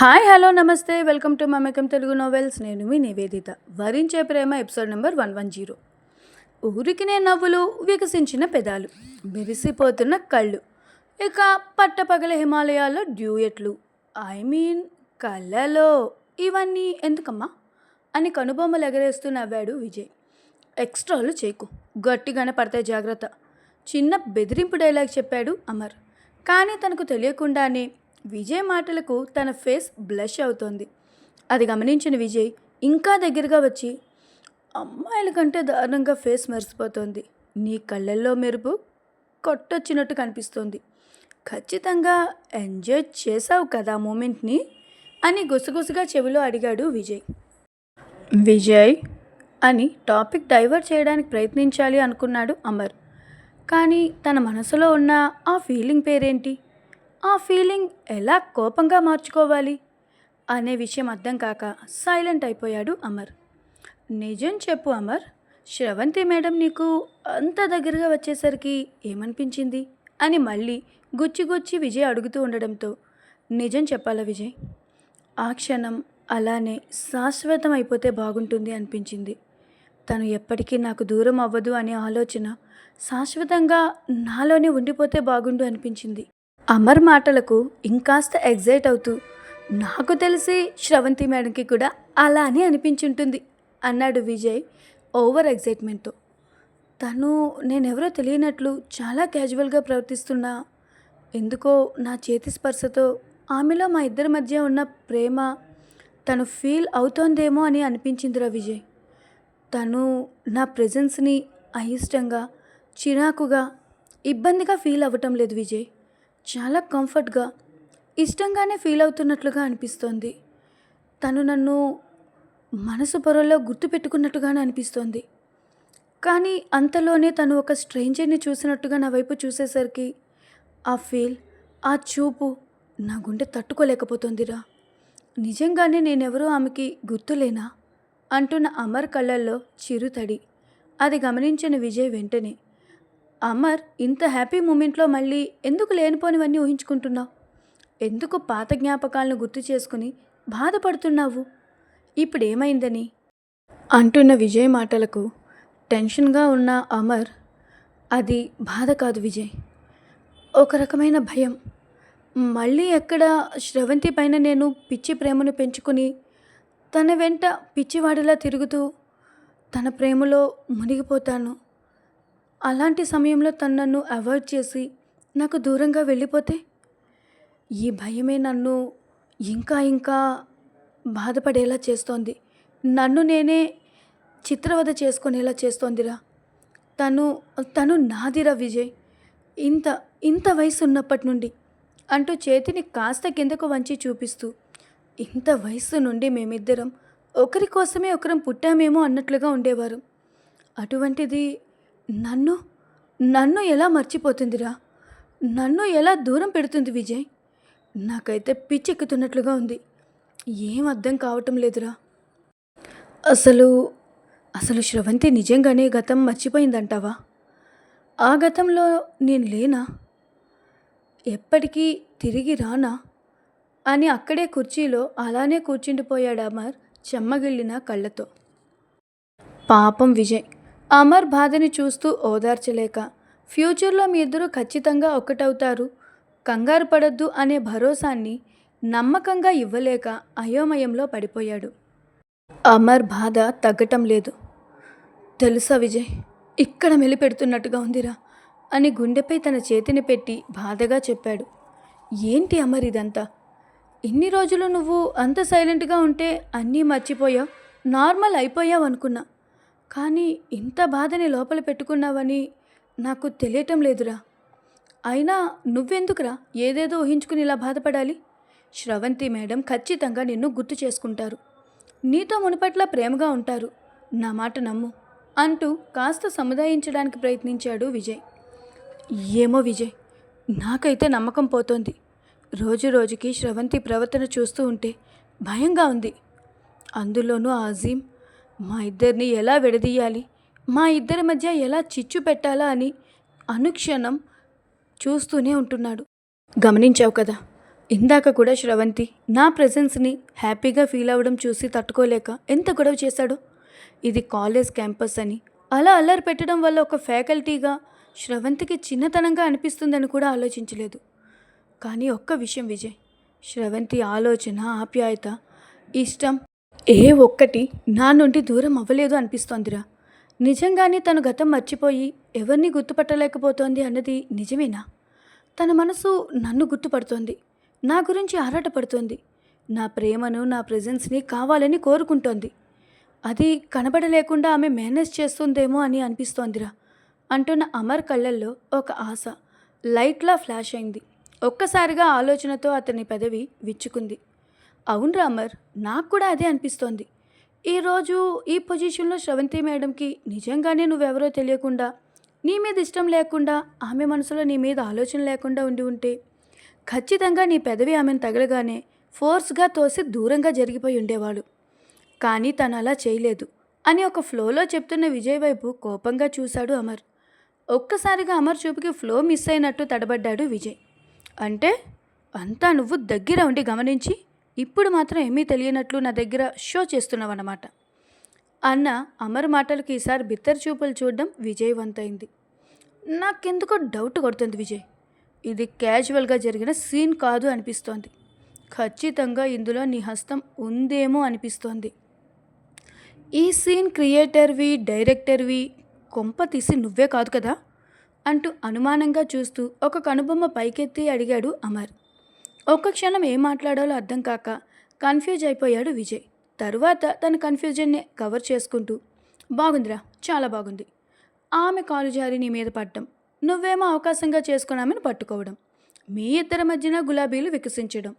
Hi hello నమస్తే. Welcome to మమకం Telugu novels నేను మీ నివేదిత. వరించే ప్రేమ episode number one one zero. ఊరికినే నవ్వులు వికసించిన పెదాలు మెరిసిపోతున్న కళ్ళు ఇక పట్టపగల హిమాలయాల్లో డ్యూయెట్లు. ఐ మీన్ కళ్ళలో. ఇవన్నీ ఎందుకమ్మా? అని కనుబొమ్మలు ఎగరేస్తూ నవ్వాడు విజయ్. ఎక్స్ట్రాలు చేకు. గట్టిగానే పడతాయి జాగ్రత్త. చిన్న బెదిరింపు డైలాగ్ చెప్పాడు అమర్. కానీ తనకు తెలియకుండానే విజయ్ మాటలకు తన ఫేస్ బ్లష్ అవుతోంది. అది గమనించిన విజయ్ ఇంకా దగ్గరగా వచ్చి అమ్మాయిల కంటే దారుణంగా ఫేస్ మెరిసిపోతుంది. నీ కళ్ళల్లో మెరుపు కొట్టొచ్చినట్టు కనిపిస్తోంది. ఖచ్చితంగా ఎంజాయ్ చేసావు కదా మూమెంట్ని అని గుసగుసగా చెవిలో అడిగాడు విజయ్. విజయ్ అని టాపిక్ డైవర్ట్ చేయడానికి ప్రయత్నించాలి అనుకున్నాడు అమర్. కానీ తన మనసులో ఉన్న ఆ ఫీలింగ్ పేరేంటి? ఆ ఫీలింగ్ ఎలా కోపంగా మార్చుకోవాలి అనే విషయం అర్థం కాక సైలెంట్ అయిపోయాడు అమర్. నిజం చెప్పు అమర్ శ్రవంతి మేడం నీకు అంత దగ్గరగా వచ్చేసరికి ఏమనిపించింది? అని మళ్ళీ గుచ్చి గుచ్చి విజయ్ అడుగుతూ ఉండడంతో నిజం చెప్పాలా విజయ్? ఆ క్షణం అలానే శాశ్వతం అయిపోతే బాగుంటుంది అనిపించింది. తను ఎప్పటికీ నాకు దూరం అవ్వదు అనే ఆలోచన శాశ్వతంగా నాలోనే ఉండిపోతే బాగుండు అనిపించింది. అమర్ మాటలకు ఇంకాస్త ఎగ్జైట్ అవుతూ నాకు తెలిసి శ్రవంతి మేడంకి కూడా అలా అని అనిపించుంటుంది అన్నాడు విజయ్ ఓవర్ ఎగ్జైట్మెంట్తో. తను నేనెవరో తెలియనట్లు చాలా క్యాజువల్గా ప్రవర్తిస్తున్నా. ఎందుకో నా చేతి స్పర్శతో ఆమెలో మా ఇద్దరి మధ్య ఉన్న ప్రేమ తను ఫీల్ అవుతోందేమో అని అనిపించిందిరా విజయ్. తను నా ప్రెజెన్స్ని అయిష్టంగా చిరాకుగా ఇబ్బందిగా ఫీల్ అవ్వటం లేదు విజయ్. చాలా కంఫర్ట్గా ఇష్టంగానే ఫీల్ అవుతున్నట్లుగా అనిపిస్తోంది. తను నన్ను మనసు పొరల్లో గుర్తుపెట్టుకున్నట్టుగానే అనిపిస్తోంది. కానీ అంతలోనే తను ఒక స్ట్రేంజర్ని చూసినట్టుగా నా వైపు చూసేసరికి ఆ ఫీల్ ఆ చూపు నా గుండె తట్టుకోలేకపోతుందిరా. నిజంగానే నేనెవరో ఆమెకి గుర్తులేనా? అంటున్న అమర్ కళ్ళల్లో చిరుతడి అది గమనించిన విజయ్ వెంటనే అమర్ ఇంత హ్యాపీ మూమెంట్లో మళ్ళీ ఎందుకు లేనిపోనివన్నీ ఊహించుకుంటున్నావు? ఎందుకు పాత జ్ఞాపకాలను గుర్తు చేసుకుని బాధపడుతున్నావు? ఇప్పుడు ఏమైందని అంటున్న విజయ్ మాటలకు టెన్షన్గా ఉన్న అమర్ అది బాధ కాదు విజయ్. ఒక రకమైన భయం. మళ్ళీ ఎక్కడ శ్రవంతి పైన నేను పిచ్చి ప్రేమను పెంచుకుని తన వెంట పిచ్చివాడిలా తిరుగుతూ తన ప్రేమలో మునిగిపోతాను. అలాంటి సమయంలో తను నన్ను అవాయిడ్ చేసి నాకు దూరంగా వెళ్ళిపోతే? ఈ భయమే నన్ను ఇంకా ఇంకా బాధపడేలా చేస్తోంది. నన్ను నేనే చిత్రవద చేసుకునేలా చేస్తోందిరా. తను తను నాదిరా విజయ్. ఇంత ఇంత వయసు ఉన్నప్పటి నుండి అంటూ చేతిని కాస్త కిందకు వంచి చూపిస్తూ ఇంత వయసు నుండి మేమిద్దరం ఒకరి కోసమే ఒకరం పుట్టామేమో అన్నట్లుగా ఉండేవారు. అటువంటిది నన్ను? నన్ను ఎలా మర్చిపోతుందిరా? నన్ను ఎలా దూరం పెడుతుంది విజయ్? నాకైతే పిచ్చెక్కుతున్నట్లుగా ఉంది. ఏం అర్థం కావటం లేదురా. అసలు అసలు శ్రవంతి నిజంగానే గతం మర్చిపోయిందంటావా? ఆ గతంలో నేను లేనా? ఎప్పటికీ తిరిగి రానా? అని అక్కడే కుర్చీలో అలానే కూర్చుండిపోయాడు అమర్ చెమ్మగిళ్ళిన కళ్ళతో. పాపం విజయ్ అమర్ బాధని చూస్తూ ఓదార్చలేక ఫ్యూచర్లో మీ ఇద్దరు ఖచ్చితంగా ఒకటవుతారు కంగారు పడద్దు అనే భరోసాన్ని నమ్మకంగా ఇవ్వలేక అయోమయంలో పడిపోయాడు. అమర్ బాధ తగ్గటం లేదు. తెలుసా విజయ్ ఇక్కడ మెలిపెడుతున్నట్టుగా ఉందిరా అని గుండెపై తన చేతిని పెట్టి బాధగా చెప్పాడు. ఏంటి అమర్ ఇదంతా? ఇన్ని రోజులు నువ్వు అంత సైలెంట్గా ఉంటే అన్నీ మర్చిపోయావు నార్మల్ అయిపోయావు అనుకున్నా. కానీ ఇంత బాధని లోపల పెట్టుకున్నావని నాకు తెలియటం లేదురా. అయినా నువ్వెందుకురా ఏదేదో ఊహించుకుని ఇలా బాధపడాలి? శ్రవంతి మేడం ఖచ్చితంగా నిన్ను గుర్తు చేసుకుంటారు. నీతో మునుపట్ల ప్రేమగా ఉంటారు. నా మాట నమ్ము అంటూ కాస్త సముదాయించడానికి ప్రయత్నించాడు విజయ్. ఏమో విజయ్ నాకైతే నమ్మకం పోతోంది. రోజు రోజుకి శ్రవంతి ప్రవర్తన చూస్తూ ఉంటే భయంగా ఉంది. అందులోనూ ఆ అజీం మా ఇద్దరిని ఎలా విడదీయాలి? మా ఇద్దరి మధ్య ఎలా చిచ్చు పెట్టాలా అని అనుక్షణం చూస్తూనే ఉంటున్నాడు. గమనించావు కదా ఇందాక కూడా శ్రవంతి నా ప్రెజెన్స్ని హ్యాపీగా ఫీల్ అవ్వడం చూసి తట్టుకోలేక ఎంత గొడవ చేశాడో? ఇది కాలేజ్ క్యాంపస్ అని అలా అల్లరి పెట్టడం వల్ల ఒక ఫ్యాకల్టీగా శ్రవంతికి చిన్నతనంగా అనిపిస్తుందని కూడా ఆలోచించలేదు. కానీ ఒక్క విషయం విజయ్ శ్రవంతి ఆలోచన ఆప్యాయత ఇష్టం ఏ ఒక్కటి నా నుండి దూరం అవ్వలేదు అనిపిస్తోందిరా. నిజంగానే తను గతం మర్చిపోయి ఎవరిని గుర్తుపట్టలేకపోతోంది అన్నది నిజమేనా? తన మనసు నన్ను గుర్తుపడుతోంది. నా గురించి ఆరాటపడుతోంది. నా ప్రేమను నా ప్రెజెన్స్ని కావాలని కోరుకుంటోంది. అది కనబడలేకుండా ఆమె మేనేజ్ చేస్తుందేమో అని అనిపిస్తోందిరా. అంటున్న అమర్ కళ్ళల్లో ఒక ఆశ. లైట్లా ఫ్లాష్ అయింది. ఒక్కసారిగా ఆలోచనతో అతని పెదవి విచ్చుకుంది. అవును అమర్ నాకు కూడా అదే అనిపిస్తోంది. ఈరోజు ఈ పొజిషన్లో శ్రవంతి మేడంకి నిజంగానే నువ్వెవరో తెలియకుండా నీ మీద ఇష్టం లేకుండా ఆమె మనసులో నీ మీద ఆలోచన లేకుండా ఉండి ఉంటే ఖచ్చితంగా నీ పెదవి ఆమెను తగలగానే ఫోర్స్గా తోసి దూరంగా జరిగిపోయి ఉండేవాడు. కానీ తను అలా చేయలేదు అని ఒక ఫ్లోలో చెప్తున్న విజయ్ వైపు కోపంగా చూశాడు అమర్. ఒక్కసారిగా అమర్ చూపుకి ఫ్లో మిస్ అయినట్టు తడబడ్డాడు విజయ్. అంటే అంతా నువ్వు దగ్గర ఉండి గమనించి ఇప్పుడు మాత్రం ఏమీ తెలియనట్లు నా దగ్గర షో చేస్తున్నావన్నమాట. అన్న అమర్ మాటలకు ఈసారి బిత్తర చూపులు చూడడం విజయవంతైంది. నాకెందుకో డౌట్ కొడుతుంది విజయ్. ఇది క్యాజువల్గా జరిగిన సీన్ కాదు అనిపిస్తోంది. ఖచ్చితంగా ఇందులో నీ హస్తం ఉందేమో అనిపిస్తోంది. ఈ సీన్ క్రియేటర్వి డైరెక్టర్వి కొంప తీసి నువ్వే కాదు కదా? అంటూ అనుమానంగా చూస్తూ ఒక కనుబొమ్మ పైకెత్తి అడిగాడు అమర్. ఒక్క క్షణం ఏం మాట్లాడాలో అర్థం కాక కన్ఫ్యూజ్ అయిపోయాడు విజయ్. తరువాత తన కన్ఫ్యూజన్ని కవర్ చేసుకుంటూ బాగుందిరా చాలా బాగుంది. ఆమె కాలు జారి నీ మీద పడ్డం నువ్వేమో అవకాశంగా చేసుకున్నామని పట్టుకోవడం మీ ఇద్దరి మధ్యన గులాబీలు వికసించడం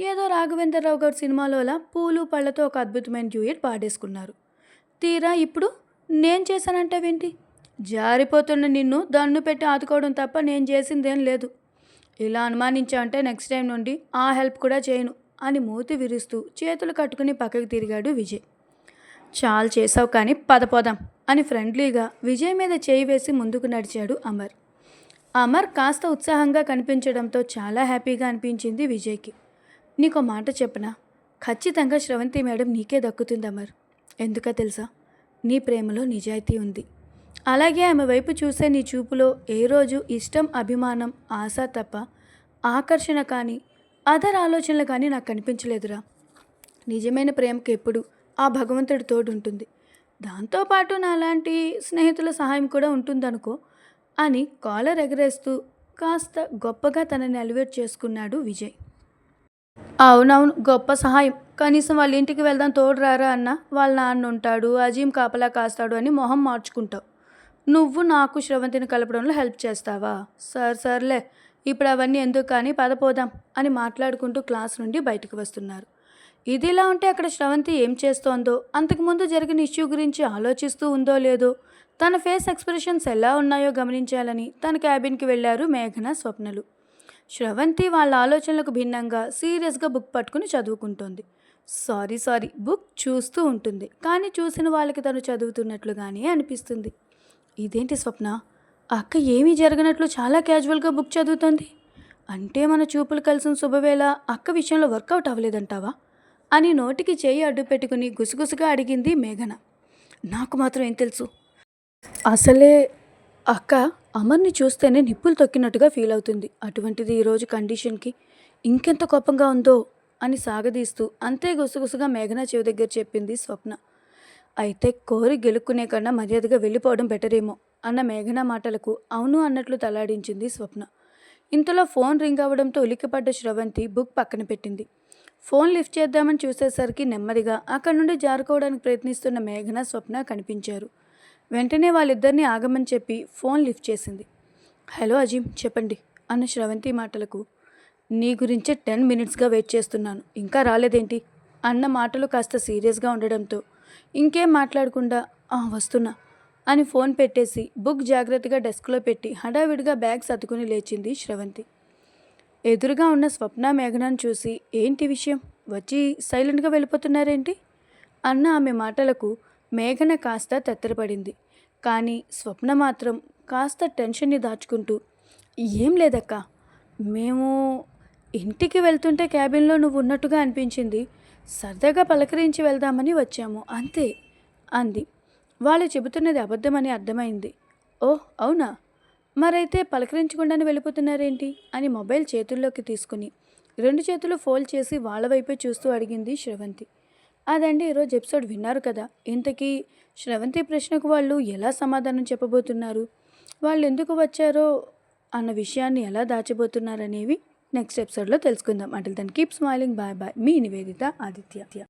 ఏదో రాఘవేంద్రరావు గారి సినిమాలోలా పూలు పళ్ళతో ఒక అద్భుతమైన డ్యూయట్ పాడేసుకున్నారు. తీరా ఇప్పుడు నేను చేశానంటావేంటి? జారిపోతున్న నిన్ను దన్ను పెట్టి ఆదుకోవడం తప్ప నేను చేసిందేం లేదు. ఇలా అనుమానించావంటే నెక్స్ట్ టైం నుండి ఆ హెల్ప్ కూడా చేయను అని మూతి విరుస్తూ చేతులు కట్టుకుని పక్కకి తిరిగాడు విజయ్. చాలు చేసావు కానీ పదపోదాం అని ఫ్రెండ్లీగా విజయ్ మీద చేయి వేసి ముందుకు నడిచాడు అమర్. అమర్ కాస్త ఉత్సాహంగా కనిపించడంతో చాలా హ్యాపీగా అనిపించింది విజయ్కి. నీకో మాట చెప్పనా? ఖచ్చితంగా శ్రవంతి మేడం నీకే దక్కుతుంది అమర్. ఎందుకో తెలుసా? నీ ప్రేమలో నిజాయితీ ఉంది. అలాగే ఆమె వైపు చూసే నీ చూపులో ఏ రోజు ఇష్టం అభిమానం ఆశ తప్ప ఆకర్షణ కానీ అదర్ ఆలోచనలు కానీ నాకు కనిపించలేదురా. నిజమైన ప్రేమకు ఎప్పుడు ఆ భగవంతుడి తోడు ఉంటుంది దాంతోపాటు నాలాంటి స్నేహితుల సహాయం కూడా ఉంటుందనుకో అని కాలర్ ఎగరేస్తూ కాస్త గొప్పగా తనని అలివేట్ చేసుకున్నాడు విజయ్. అవునవును గొప్ప సహాయం. కనీసం వాళ్ళ ఇంటికి వెళ్దాం తోడు రారా అన్న వాళ్ళ నాన్న ఉంటాడు అజీం కాపలా కాస్తాడు అని మొహం మార్చుకుంటావు. నువ్వు నాకు శ్రవంతిని కలపడంలో హెల్ప్ చేస్తావా? సార్ సర్లే. ఇప్పుడు అవన్నీ ఎందుకు కానీ పదపోదాం అని మాట్లాడుకుంటూ క్లాస్ నుండి బయటకు వస్తున్నారు. ఇదిలా ఉంటే అక్కడ శ్రవంతి ఏం చేస్తోందో? అంతకుముందు జరిగిన ఇష్యూ గురించి ఆలోచిస్తూ ఉందో లేదో? తన ఫేస్ ఎక్స్ప్రెషన్స్ ఎలా ఉన్నాయో గమనించాలని తన క్యాబిన్కి వెళ్ళారు మేఘన స్వప్నలు. శ్రవంతి వాళ్ళ ఆలోచనలకు భిన్నంగా సీరియస్గా బుక్ పట్టుకుని చదువుకుంటోంది. Sorry sorry. బుక్ చూస్తూ ఉంటుంది. కానీ చూసిన వాళ్ళకి తను చదువుతున్నట్లుగానే అనిపిస్తుంది. ఇదేంటి స్వప్న? అక్క ఏమీ జరగనట్లు చాలా క్యాజువల్గా బుక్ చదువుతుంది. అంటే మన చూపులు కలిసిన శుభవేళ అక్క విషయంలో వర్కౌట్ అవ్వలేదంటావా? అని నోటికి చేయి అడ్డు పెట్టుకుని గుసగుసగా అడిగింది మేఘన. నాకు మాత్రం ఏం తెలుసు. అసలే అక్క అమర్ని చూస్తేనే నిప్పులు తొక్కినట్టుగా ఫీల్ అవుతుంది. అటువంటిది ఈరోజు కండిషన్కి ఇంకెంత కోపంగా ఉందో అని సాగదీస్తూ అంతే గుసగుసగా మేఘన చెవి దగ్గర చెప్పింది స్వప్న. అయితే కోరి గెలుక్కునే కన్నా మర్యాదగా వెళ్ళిపోవడం బెటరేమో అన్న మేఘన మాటలకు అవును అన్నట్లు తలాడించింది స్వప్న. ఇంతలో ఫోన్ రింగ్ అవ్వడంతో ఉలిక్కిపడ్డ శ్రవంతి బుక్ పక్కన పెట్టింది. ఫోన్ లిఫ్ట్ చేద్దామని చూసేసరికి నెమ్మదిగా అక్కడి నుండి జారుకోవడానికి ప్రయత్నిస్తున్న మేఘన స్వప్న కనిపించారు. వెంటనే వాళ్ళిద్దరినీ ఆగమని చెప్పి ఫోన్ లిఫ్ట్ చేసింది. హలో అజీమ్ చెప్పండి అన్న శ్రవంతి మాటలకు. నీ గురించే టెన్ మినిట్స్గా వెయిట్ చేస్తున్నాను. ఇంకా రాలేదేంటి? అన్న మాటలు కాస్త సీరియస్గా ఉండడంతో ఇంకేం మాట్లాడకుండా వస్తున్నా అని ఫోన్ పెట్టేసి బుక్ జాగ్రత్తగా డెస్క్లో పెట్టి హడావిడిగా బ్యాగ్ సర్దుకుని లేచింది శ్రవంతి. ఎదురుగా ఉన్న స్వప్న మేఘనాన్ని చూసి ఏంటి విషయం? వచ్చి సైలెంట్గా వెళ్ళిపోతున్నారేంటి? అన్న ఆమె మాటలకు మేఘన కాస్త తెత్తరపడింది. కానీ స్వప్న మాత్రం కాస్త టెన్షన్ని దాచుకుంటూ ఏం లేదక్క మేము ఇంటికి వెళ్తుంటే క్యాబిన్లో నువ్వు ఉన్నట్టుగా అనిపించింది. సరదాగా పలకరించి వెళ్దామని వచ్చాము. అంతే అంది. వాళ్ళు చెబుతున్నది అబద్ధమని అర్థమైంది. ఓ అవునా? మరైతే పలకరించకుండానే వెళ్ళిపోతున్నారేంటి? అని మొబైల్ చేతుల్లోకి తీసుకుని రెండు చేతులు ఫోల్డ్ చేసి వాళ్ళ వైపే చూస్తూ అడిగింది శ్రవంతి. అదండి ఈరోజు ఎపిసోడ్ విన్నారు కదా. ఇంతకీ శ్రవంతి ప్రశ్నకు వాళ్ళు ఎలా సమాధానం చెప్పబోతున్నారు? వాళ్ళు ఎందుకు వచ్చారో అన్న విషయాన్ని ఎలా దాచబోతున్నారనేవి నెక్స్ట్ ఎపిసోడ్లో తెలుసుకుందాం. అంటే దాన్ని కీప్ స్మైలింగ్ బాయ్ బాయ్ మీ నివేదిత ఆదిత్య.